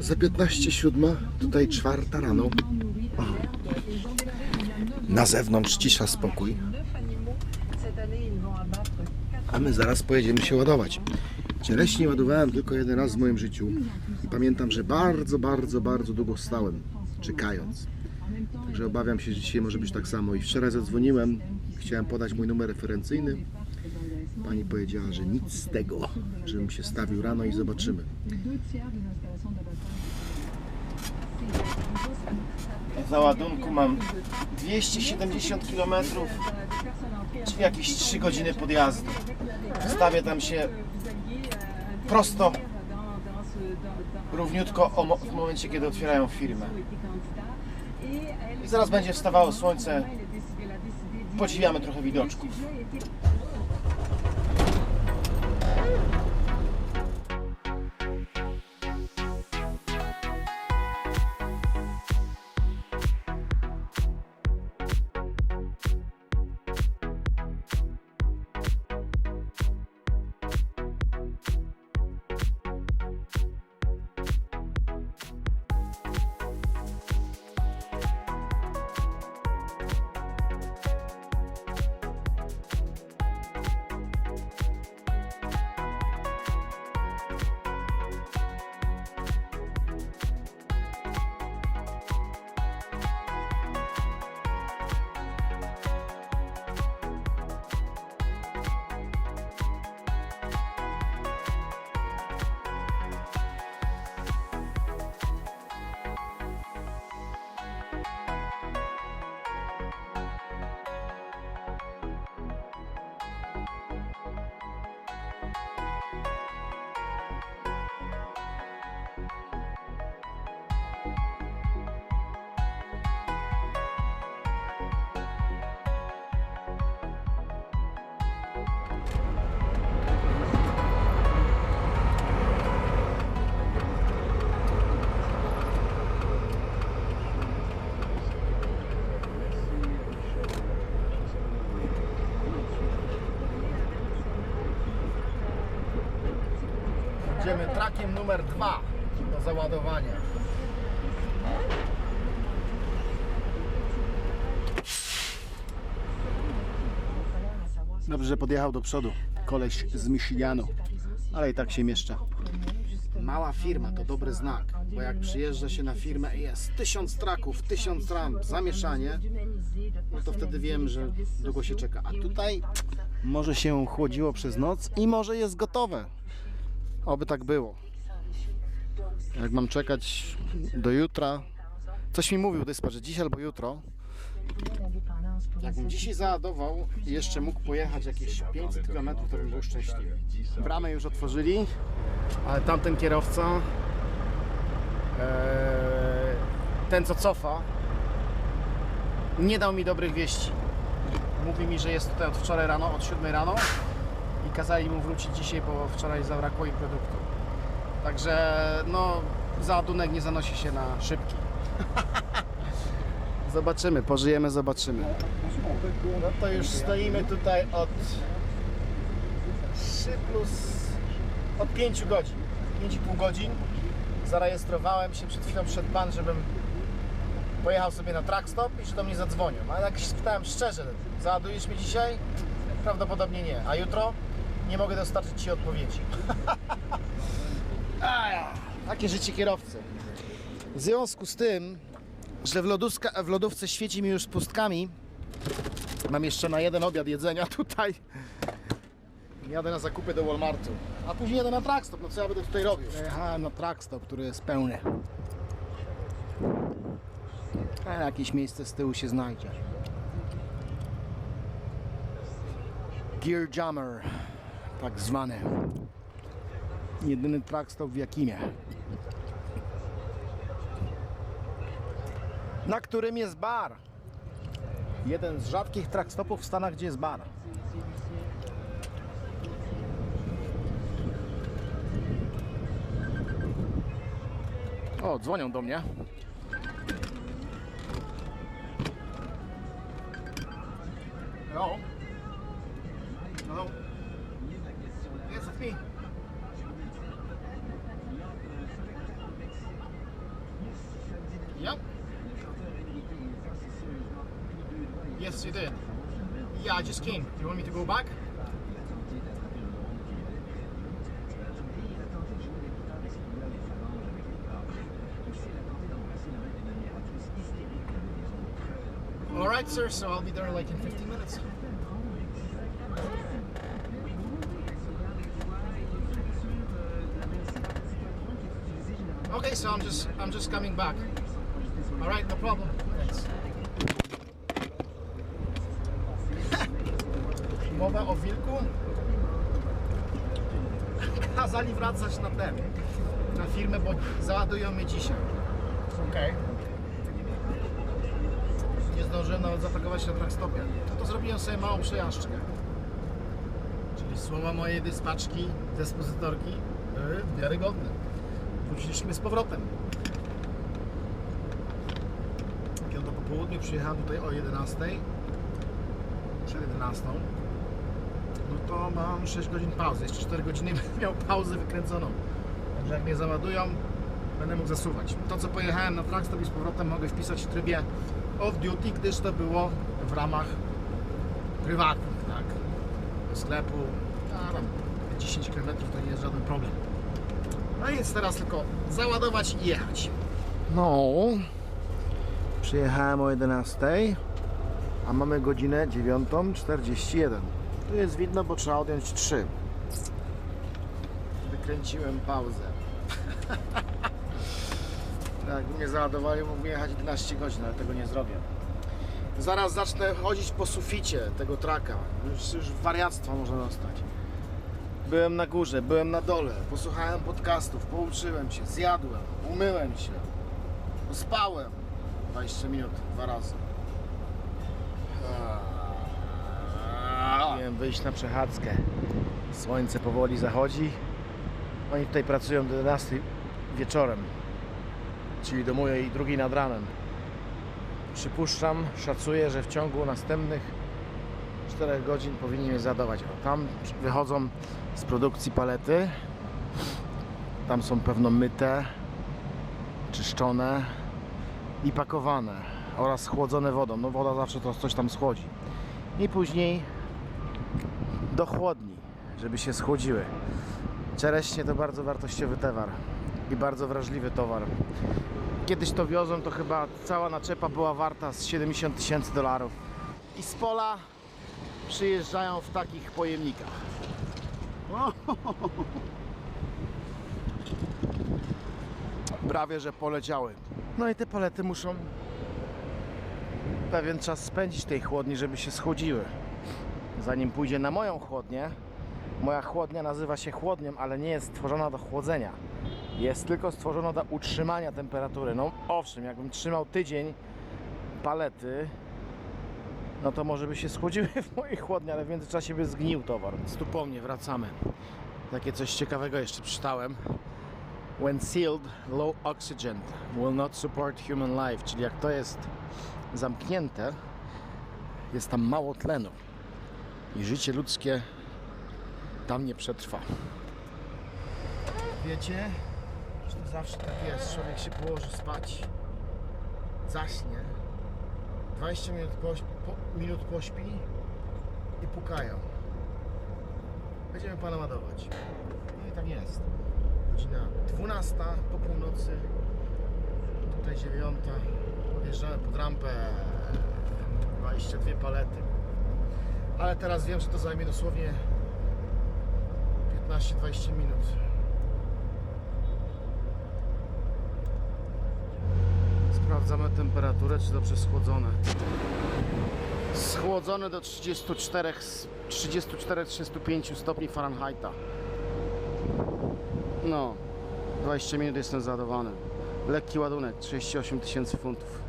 Za 15 siódma, tutaj czwarta rano. Na zewnątrz cisza, spokój. A my zaraz pojedziemy się ładować. Cieleśnie ładowałem tylko jeden raz w moim życiu i pamiętam, że bardzo, bardzo, bardzo długo stałem, czekając. Także obawiam się, że dzisiaj może być tak samo. I wczoraj zadzwoniłem, chciałem podać mój numer referencyjny. Pani powiedziała, że nic z tego, żebym się stawił rano i zobaczymy. Za ładunku mam 270 km, czyli jakieś 3 godziny podjazdu. Stawię tam się prosto, równiutko w momencie, kiedy otwierają firmę. I zaraz będzie wstawało słońce. Podziwiamy trochę widoczków. Idziemy trakiem numer dwa do załadowania. Dobrze, że podjechał do przodu koleś z Michiliano, ale i tak się mieszcza. Mała firma to dobry znak, bo jak przyjeżdża się na firmę i jest tysiąc traków, tysiąc ramp, zamieszanie, no to wtedy wiem, że długo się czeka. A tutaj może się chłodziło przez noc i może jest gotowe. Oby tak było. Jak mam czekać do jutra, coś mi mówił dyspa, że dziś albo jutro. Jakbym dzisiaj załadował i jeszcze mógł pojechać jakieś 500 km, to bym był szczęśliwy. Bramę już otworzyli, ale tamten kierowca, e, ten co cofa, nie dał mi dobrych wieści. Mówi mi, że jest tutaj od wczoraj rano, od 7 rano kazali mu wrócić dzisiaj, bo wczoraj zabrakło im produktu. Także no, załadunek nie zanosi się na szybki. zobaczymy, pożyjemy, zobaczymy. No to już stoimy tutaj od 3 plus od 5 godzin, 5,5 godzin. Zarejestrowałem się, przed chwilą przyszedł pan, żebym pojechał sobie na track stop i że do mnie zadzwonią. Ale jak się spytałem szczerze, załadujesz mnie dzisiaj? Prawdopodobnie nie. A jutro? Nie mogę dostarczyć Ci odpowiedzi. Takie życie kierowcy. W związku z tym, że w, lodówka, w lodówce świeci mi już pustkami, mam jeszcze na jeden obiad jedzenia tutaj. Jadę na zakupy do Walmartu. A później jadę na trackstop. No co ja będę tutaj robił? Jechałem na trackstop, który jest pełny. Ale jakieś miejsce z tyłu się znajdzie. Gear Jammer, tak zwany. Jedyny trackstop w Jakimie. Na którym jest bar. Jeden z rzadkich trackstopów w Stanach, gdzie jest bar. O, dzwonią do mnie. Hello? Yes, you did. Yeah, I just came. Do you want me to go back? All right, sir. So I'll be there like in 15 minutes. Okay, so I'm just I'm just coming back. All right, no problem. Mowa o wilku. Kazali wracać na ten, na firmę, bo załadują mnie dzisiaj. Okej. Nie zdążyłem nawet zapakować się na trackstopie. No to zrobiłem sobie małą przejażdżkę. Czyli słowa mojej dyspaczki, dyspozytorki były wiarygodne. Wróciliśmy z powrotem. Kiedy po południu przyjechałem tutaj o 11, przed 11, no to mam 6 godzin pauzy. Jeszcze 4 godziny będę miał pauzę wykręconą. Także jak mnie załadują, będę mógł zasuwać. To co pojechałem na trackstop i z powrotem mogę wpisać w trybie off-duty, gdyż to było w ramach prywatnych, tak? Sklepu, a tam 10 km to nie jest żaden problem. No więc teraz tylko załadować i jechać. No, przyjechałem o 11, a mamy godzinę 9.41. Tu jest widno, bo trzeba odjąć 3. Wykręciłem pauzę. Jak mnie załadowali, mógłbym jechać 11 godzin, ale tego nie zrobię. Zaraz zacznę chodzić po suficie tego traka. Już, już wariactwa można dostać. Byłem na górze, byłem na dole, posłuchałem podcastów, pouczyłem się, zjadłem, umyłem się, spałem 20 minut dwa razy. Miałem wyjść na przechadzkę. Słońce powoli zachodzi. Oni tutaj pracują do 11 wieczorem, czyli do mojej drugiej nad ranem. Przypuszczam, szacuję, że w ciągu następnych 4 godzin powinni mnie zadować. O, tam wychodzą z produkcji palety. Tam są pewno myte, czyszczone i pakowane oraz schłodzone wodą. No woda zawsze to coś tam schłodzi. I później do chłodni, żeby się schłodziły. Czereśnie to bardzo wartościowy towar i bardzo wrażliwy towar. Kiedyś to wiozłem, to chyba cała naczepa była warta z 70 tysięcy dolarów. I z pola przyjeżdżają w takich pojemnikach. Prawie, że poleciały. No i te palety muszą pewien czas spędzić w tej chłodni, żeby się schłodziły. Zanim pójdzie na moją chłodnię, moja chłodnia nazywa się chłodnią, ale nie jest stworzona do chłodzenia. Jest tylko stworzona do utrzymania temperatury. No owszem, jakbym trzymał tydzień palety, no to może by się schłodziły w mojej chłodni, ale w międzyczasie by zgnił towar. Więc wracamy. Takie coś ciekawego jeszcze przeczytałem. When sealed, low oxygen will not support human life, czyli jak to jest zamknięte, jest tam mało tlenu i życie ludzkie tam nie przetrwa. Wiecie, że to zawsze tak jest. Człowiek się położy spać, zaśnie, 20 minut, poś, po, minut pośpi i pukają. Będziemy pana ładować. No i tak jest. Godzina 12 po północy, tutaj 9. Podjeżdżamy pod rampę. 22 palety. Ale teraz wiem, że to zajmie dosłownie 15-20 minut. Sprawdzamy temperaturę, czy dobrze schłodzone. Schłodzone do 34, 34-35 stopni Fahrenheita. No, 20 minut jestem załadowany. Lekki ładunek, 38 tysięcy funtów.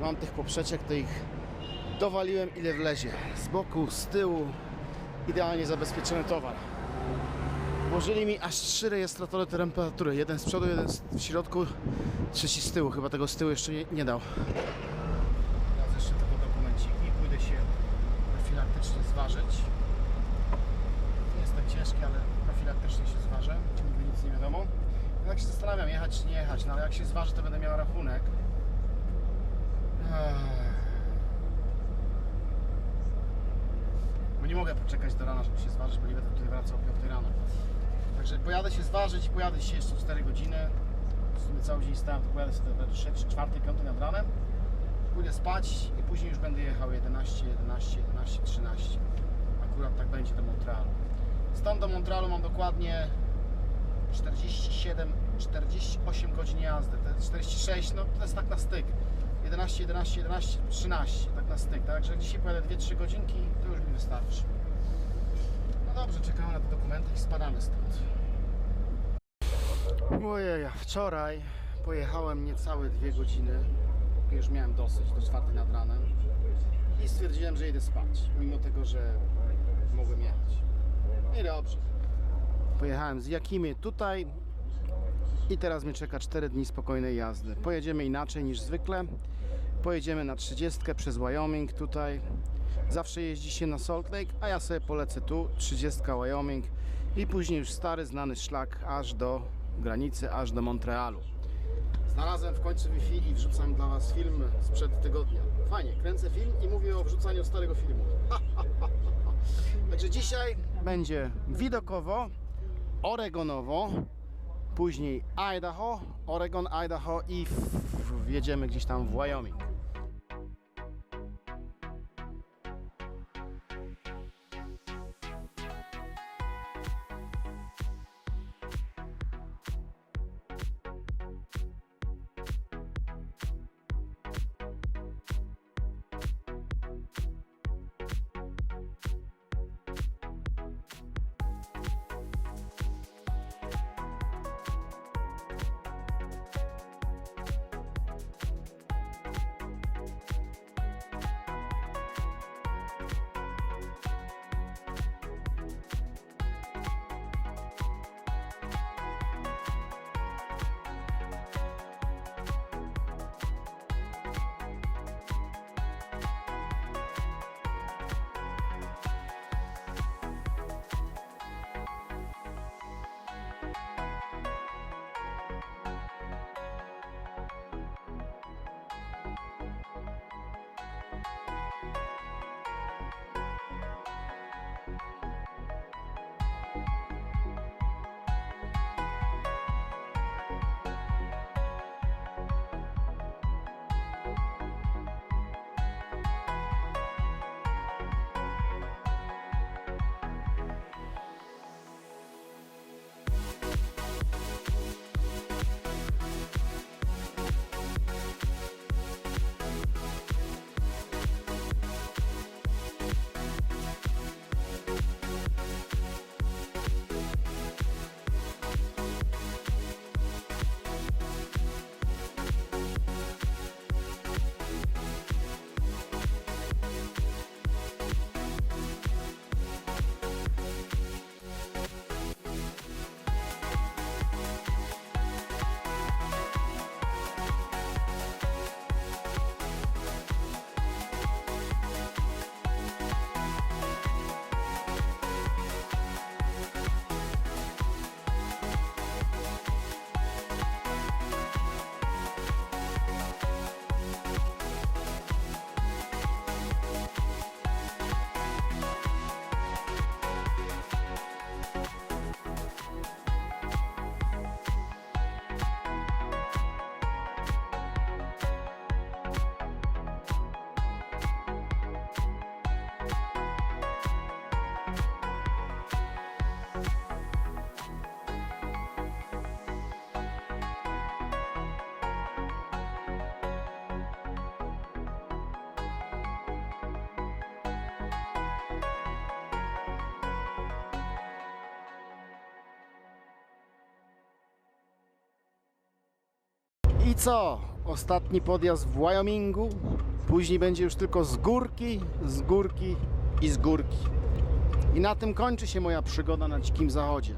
Mam tych poprzeczek, to ich dowaliłem ile wlezie. Z boku, z tyłu. Idealnie zabezpieczony towar. Włożyli mi aż trzy rejestratory temperatury. Jeden z przodu, jeden w środku, trzeci z tyłu. Chyba tego z tyłu jeszcze nie, nie dał. Teraz jeszcze tylko dokumenciki pójdę się zważyć. Nie jest tak ciężki, ale profilaktycznie się zważę. Nigdy nic nie wiadomo. Tak się zastanawiam, jechać czy nie jechać, no ale jak się zważy, to będę miał rachunek. Ech. Poczekać do rana, żeby się zważyć, bo nie będę tutaj wracał o 5 rano. Także pojadę się zważyć i pojadę się jeszcze 4 godziny. W sumie cały dzień stałem, to pojadę sobie do 3, 4, 5 nad ranem. Pójdę spać i później już będę jechał 11, 11, 11, 13. Akurat tak będzie do Montrealu. Stąd do Montrealu mam dokładnie 47, 48 godzin jazdy. Jest 46, no to jest tak na styk. 11, 11, 11, 13, tak na styk. Także jak dzisiaj pojadę 2-3 godzinki, to już mi wystarczy. No dobrze, czekamy na te dokumenty i spadamy stąd. Ojej, wczoraj pojechałem niecałe dwie godziny. Już miałem dosyć, do czwartej nad ranem. I stwierdziłem, że idę spać, mimo tego, że mogłem jechać. I dobrze. Pojechałem z Jakimy tutaj i teraz mnie czeka 4 dni spokojnej jazdy. Pojedziemy inaczej niż zwykle. Pojedziemy na 30 przez Wyoming tutaj. Zawsze jeździ się na Salt Lake, a ja sobie polecę tu, 30 Wyoming i później już stary, znany szlak aż do granicy, aż do Montrealu. Znalazłem w końcu Wi-Fi i wrzucam dla Was film sprzed tygodnia. Fajnie, kręcę film i mówię o wrzucaniu starego filmu. Także dzisiaj będzie widokowo, Oregonowo, później Idaho, Oregon, Idaho i wjedziemy gdzieś tam w Wyoming. I co? Ostatni podjazd w Wyomingu. Później będzie już tylko z górki, z górki i z górki. I na tym kończy się moja przygoda na Dzikim Zachodzie.